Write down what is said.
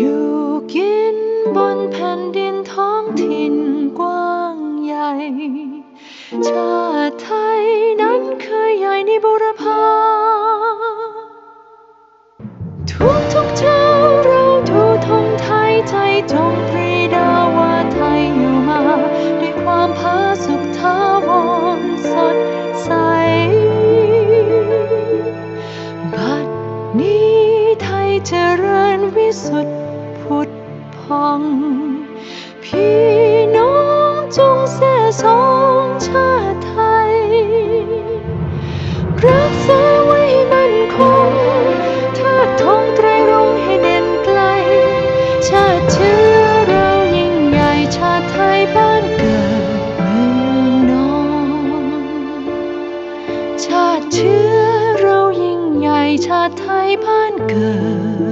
อยู่กินบนแผ่นดินท้องถิ่นกว้างใหญ่ ชาติไทยนั้นเคยใหญ่ในบุรพาทุกทุกเช้าเราทูธงไทยใจจงปรีดาว่าไทยอยู่มา ด้วยความผาสุกท้าวรสดใส บัดนี้ไทยเจริญวิสุทธิ พุทธพองพี่น้องจงเสสองชาไทย รักษาไว้มันคงถ้าทงไตรรงให้เด่นไกล ชาติเชื้อเรายิ่งใหญ่ชาไทยบ้านเกิดเมืองนองชาติเชื้อเรายิ่งใหญ่ชาไทยบ้านเกิด